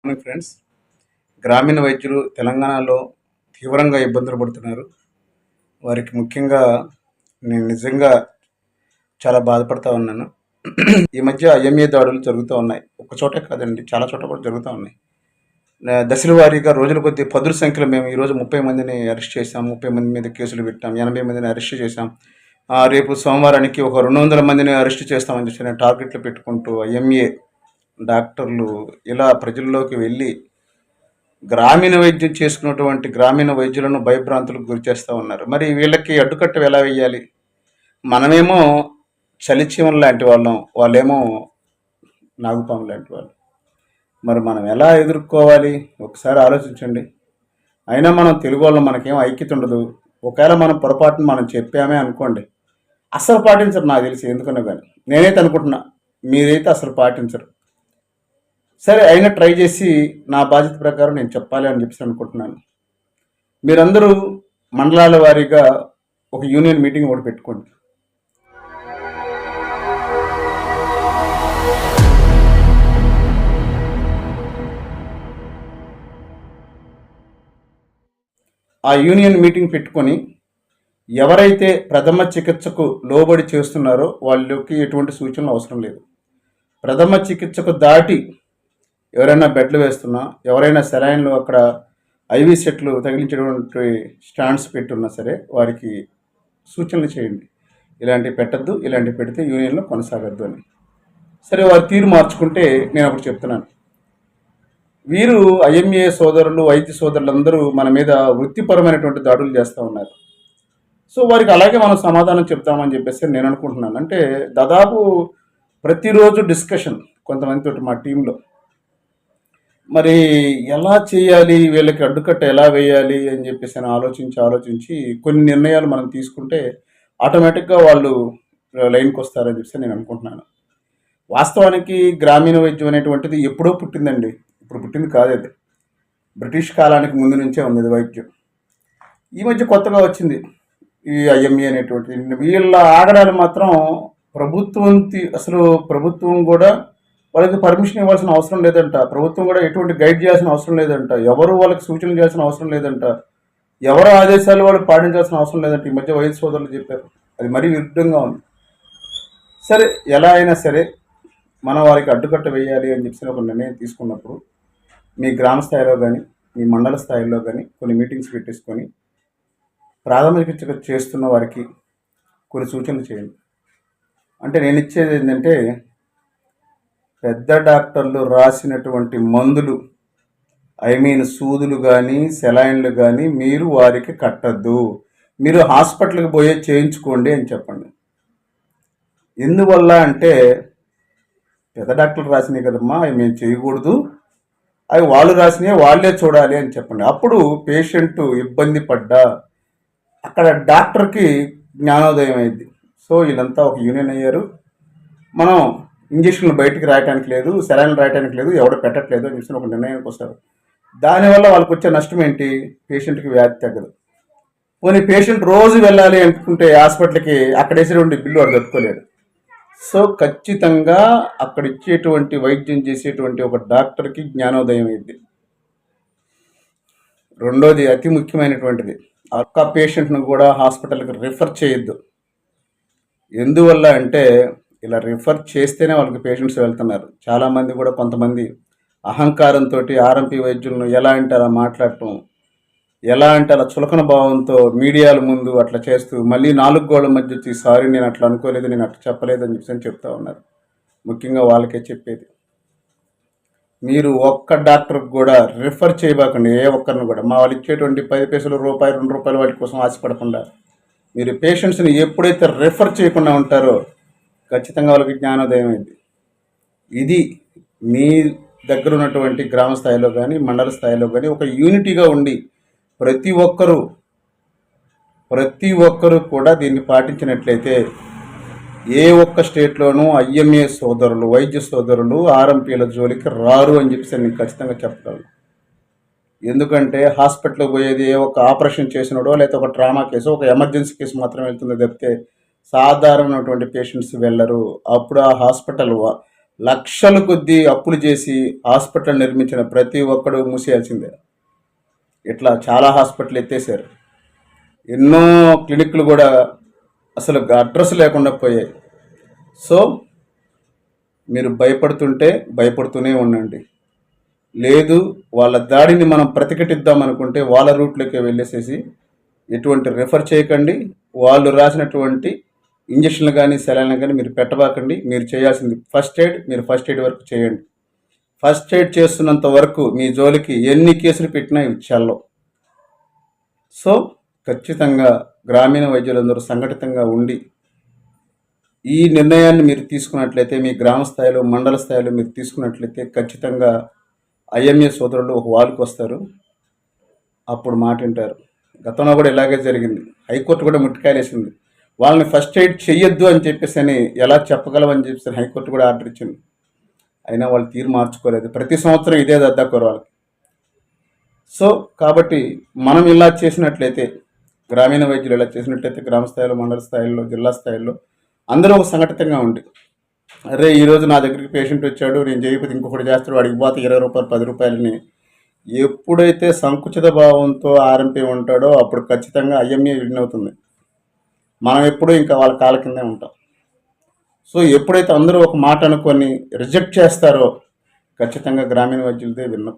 Morning friends గ్రామీణ వైద్యులు తెలంగాణలో తీవ్రంగా ఇబ్బందులు పడుతున్నారు. వారికి ముఖ్యంగా నేను నిజంగా చాలా బాధపడతా ఉన్నాను. ఈ మధ్య ఐఎంఏ దాడులు జరుగుతూ ఉన్నాయి. ఒక చోటే కాదండి చాలా చోట్ల కూడా జరుగుతూ ఉన్నాయి. దశల వారీగా రోజుల కొద్ది పదుల సంఖ్యలో మేము ఈరోజు ముప్పై మందిని అరెస్ట్ చేసాం ముప్పై మంది మీద కేసులు పెట్టాం. ఎనభై మందిని అరెస్ట్ చేసాం ఆ, రేపు సోమవారానికి ఒక రెండు వందల మందిని అరెస్ట్ చేస్తామని చెప్పి నేను టార్గెట్లు పెట్టుకుంటూ ఐఎంఏ డాక్టర్లు ఇలా ప్రజల్లోకి వెళ్ళి గ్రామీణ వైద్యం చేసుకున్నటువంటి గ్రామీణ వైద్యులను భయభ్రాంతులకు గురి చేస్తూ ఉన్నారు. మరి వీళ్ళకి అడ్డుకట్ట ఎలా వేయాలి మనమేమో చలిచీమం లాంటి వాళ్ళం వాళ్ళేమో నాగుపాము లాంటి వాళ్ళు. మరి మనం ఎలా ఎదుర్కోవాలి? ఒకసారి ఆలోచించండి. అయినా మనం తెలుగు వాళ్ళం మనకేం ఐక్యత ఉండదు. ఒకవేళ మనం పొరపాటున మనం చెప్పామే అనుకోండి అసలు పాటించరు నాకు తెలిసి ఎందుకన్నా కానీ నేనైతే అనుకుంటున్నా మీరైతే అసలు పాటించరు. సరే అయినా ట్రై చేసి నా బాధ్యత ప్రకారం నేను చెప్పాలి అని చెప్పేసి అనుకుంటున్నాను. మీరందరూ మండలాల వారీగా ఒక యూనియన్ మీటింగ్ ఒకటి పెట్టుకోండి. ఆ యూనియన్ మీటింగ్ పెట్టుకొని ఎవరైతే ప్రథమ చికిత్సకు లోబడి చేస్తున్నారో వాళ్ళకి ఎటువంటి సూచనలు అవసరం లేదు. ప్రథమ చికిత్సకు దాటి ఎవరైనా బెడ్లు వేస్తున్నా ఎవరైనా సెలైన్లు అక్కడ ఐవీ సెట్లు తగిలించేటువంటి స్టాండ్స్ పెట్టున్నా సరే వారికి సూచనలు చేయండి. ఇలాంటివి పెట్టద్దు ఇలాంటివి పెడితే యూనియన్లో కొనసాగద్దు అని. సరే వారు తీరు మార్చుకుంటే నేను అప్పుడు చెప్తున్నాను. వీరు ఐఎంఏ సోదరులు వైద్య సోదరులందరూ మన మీద వృత్తిపరమైనటువంటి దాడులు చేస్తూ ఉన్నారు. సో వారికి అలాగే మనం సమాధానం చెప్తామని చెప్పేసి నేను అనుకుంటున్నాను. అంటే దాదాపు ప్రతిరోజు డిస్కషన్ కొంతమందితో మా టీంలో. మరి ఎలా చేయాలి? వీళ్ళకి అడ్డుకట్ట ఎలా వేయాలి? అని చెప్పేసి అని ఆలోచించి ఆలోచించి కొన్ని నిర్ణయాలు మనం తీసుకుంటే ఆటోమేటిక్గా వాళ్ళు లైన్కి వస్తారని చెప్పేసి నేను అనుకుంటున్నాను. వాస్తవానికి గ్రామీణ వైద్యం అనేటువంటిది ఎప్పుడో పుట్టిందండి. ఇప్పుడు పుట్టింది కాదు అది. బ్రిటిష్ కాలానికి ముందు నుంచే ఉంది వైద్యం. ఈ మధ్య కొత్తగా వచ్చింది ఈ ఐఎంఏ అనేటువంటి వీళ్ళ ఆగడాలు మాత్రం ప్రభుత్వం అసలు ప్రభుత్వం కూడా వాళ్ళకి పర్మిషన్ ఇవ్వాల్సిన అవసరం లేదంట. ప్రభుత్వం కూడా ఎటువంటి గైడ్ చేయాల్సిన అవసరం లేదంట. ఎవరు వాళ్ళకి సూచనలు చేయాల్సిన అవసరం లేదంట. ఎవరు ఆదేశాలు వాళ్ళు పాటించాల్సిన అవసరం లేదంట. ఈ మధ్య వైద్య సోదరులు చెప్పారు. అది మరీ విరుద్ధంగా ఉంది. సరే ఎలా అయినా సరే మనం వారికి అడ్డుకట్ట వేయాలి అని చెప్పిన ఒక నిర్ణయం తీసుకున్నప్పుడు మీ గ్రామ స్థాయిలో కానీ మీ మండల స్థాయిలో కానీ కొన్ని మీటింగ్స్ పెట్టేసుకొని ప్రాథమిక చేస్తున్న వారికి కొన్ని సూచనలు చేయండి. అంటే నేను ఇచ్చేది ఏంటంటే పెద్ద డాక్టర్లు రాసినటువంటి మందులు ఐ మీన్ సూదులు కానీ సెలైన్లు కానీ మీరు వారికి కట్టద్దు. మీరు హాస్పిటల్కి పోయే చేయించుకోండి అని చెప్పండి. ఎందువల్ల అంటే పెద్ద డాక్టర్లు రాసినాయి కదమ్మా అవి మేము చేయకూడదు. అవి వాళ్ళు రాసినవి వాళ్ళే చూడాలి అని చెప్పండి. అప్పుడు పేషెంట్ ఇబ్బంది పడ్డా అక్కడ డాక్టర్కి జ్ఞానోదయం అయింది. సో వీళ్ళంతా ఒక యూనియన్ అయ్యారు. మనం ఇంజక్షన్లు బయటికి రాయటానికి లేదు సెలైన్లు రాయటానికి లేదు ఎవడ పెట్టట్లేదు అని చెప్పి ఒక నిర్ణయానికి వస్తారు. దానివల్ల వాళ్ళకి వచ్చే నష్టం ఏంటి? పేషెంట్కి వ్యాధి తగ్గదు. పోనీ పేషెంట్ రోజు వెళ్ళాలి అనుకుంటే హాస్పిటల్కి అక్కడ వేసేటువంటి బిల్లు వాడు కట్టుకోలేడు. సో ఖచ్చితంగా అక్కడ ఇచ్చేటువంటి వైద్యం చేసేటువంటి ఒక డాక్టర్కి జ్ఞానోదయం అయింది. రెండోది అతి ముఖ్యమైనటువంటిది. అక్క పేషెంట్ను కూడా హాస్పిటల్కి రిఫర్ చేయొద్దు. ఎందువల్ల అంటే ఇలా రిఫర్ చేస్తేనే వాళ్ళకి పేషెంట్స్ వెళ్తున్నారు. చాలామంది కూడా కొంతమంది అహంకారంతో ఆర్ఎంపీ వైద్యులను ఎలా అంటే అలా మాట్లాడటం ఎలా అంటే అలా చులకన భావంతో మీడియాల ముందు అట్లా చేస్తూ మళ్ళీ నాలుగు గోళ్ళ మధ్య వచ్చి సారీ నేను అట్లా అనుకోలేదు నేను అట్లా చెప్పలేదు అని చెప్పేసి చెప్తా ఉన్నారు. ముఖ్యంగా వాళ్ళకే చెప్పేది. మీరు ఒక్క డాక్టర్కి కూడా రిఫర్ చేయబాకండి ఏ ఒక్కరిని కూడా. మా వాళ్ళు ఇచ్చేటువంటి పది పైసలు రూపాయి రెండు రూపాయలు వాటి కోసం ఆశపడకుండా. మీరు పేషెంట్స్ని ఎప్పుడైతే రిఫర్ చేయకుండా ఉంటారో ఖచ్చితంగా వాళ్ళకి జ్ఞానోదయం అయింది. ఇది మీ దగ్గర ఉన్నటువంటి గ్రామ స్థాయిలో కానీ మండల స్థాయిలో కానీ ఒక యూనిటీగా ఉండి ప్రతి ఒక్కరూ ప్రతి ఒక్కరూ కూడా దీన్ని పాటించినట్లయితే ఏ ఒక్క స్టేట్లోనూ ఐఎంఏ సోదరులు వైద్య సోదరులు ఆర్ఎంపీల జోలికి రారు అని చెప్పేసి నేను ఖచ్చితంగా చెప్పగలను. ఎందుకంటే హాస్పిటల్కి పోయేది ఏ ఒక ఆపరేషన్ చేసినడో లేకపోతే ఒక ట్రామా కేసు ఒక ఎమర్జెన్సీ కేసు మాత్రమే వెళ్తుందో తప్పితే సాధారణమైనటువంటి పేషెంట్స్ వెళ్ళరు. అప్పుడు ఆ హాస్పిటల్ లక్షల కొద్దీ అప్పులు చేసి హాస్పిటల్ నిర్మించిన ప్రతి ఒక్కడు మూసేయాల్సిందే. ఇట్లా చాలా హాస్పిటల్ ఎత్తేసారు ఎన్నో క్లినిక్లు కూడా అసలు అడ్రస్ లేకుండా పోయాయి. సో మీరు భయపడుతుంటే భయపడుతూనే ఉండండి. లేదు వాళ్ళ దాడిని మనం ప్రతిఘటిద్దాం అనుకుంటే వాళ్ళ రూట్లోకి వెళ్ళేసేసి ఎటువంటి రెఫర్ చేయకండి. వాళ్ళు రాసినటువంటి ఇంజక్షన్లు కానీ సెలైన్లు కానీ మీరు పెట్టబాకండి. మీరు చేయాల్సింది ఫస్ట్ ఎయిడ్ మీరు ఫస్ట్ ఎయిడ్ వరకు చేయండి. ఫస్ట్ ఎయిడ్ చేస్తున్నంత వరకు మీ జోలికి ఎన్ని కేసులు పెట్టినా ఇవి చెల్లవు. సో ఖచ్చితంగా గ్రామీణ వైద్యులందరూ సంఘటితంగా ఉండి ఈ నిర్ణయాన్ని మీరు తీసుకున్నట్లయితే మీ గ్రామ స్థాయిలో మండల స్థాయిలో మీరు తీసుకున్నట్లయితే ఖచ్చితంగా ఐఎంఏ సోదరులు ఒక వాళ్ళకి వస్తారు. అప్పుడు మాట వింటారు. గతంలో కూడా ఇలాగే జరిగింది. హైకోర్టు కూడా ముట్టికాయలేసింది. వాళ్ళని ఫస్ట్ ఎయిడ్ చెయ్యొద్దు అని చెప్పేసి అని ఎలా చెప్పగలమని చెప్పేసి హైకోర్టు కూడా ఆర్డర్ ఇచ్చింది. అయినా వాళ్ళు తీరు మార్చుకోలేదు. ప్రతి సంవత్సరం ఇదే దద్దాకోరు వాళ్ళకి. సో కాబట్టి మనం ఇలా చేసినట్లయితే గ్రామీణ వైద్యులు ఇలా చేసినట్లయితే గ్రామ స్థాయిలో మండల స్థాయిలో జిల్లా స్థాయిలో అందరూ ఒక సంఘటితంగా ఉండి అరే ఈరోజు నా దగ్గరికి పేషెంట్ వచ్చాడు నేను చేయకపోతే ఇంకొకటి చేస్తాడు వాడికి పోతే ఇరవై రూపాయలు పది రూపాయలని ఎప్పుడైతే సంకుచిత భావంతో ఆర్ఎంపీ ఉంటాడో అప్పుడు ఖచ్చితంగా ఐఎంఏ విన్ అవుతుంది. మనం ఎప్పుడూ ఇంకా వాళ్ళ కాళ్ళ కిందే ఉంటాం. సో ఎప్పుడైతే అందరూ ఒక మాట అనుకొని రిజెక్ట్ చేస్తారో ఖచ్చితంగా గ్రామీణ వైద్యులదే విన్నాం.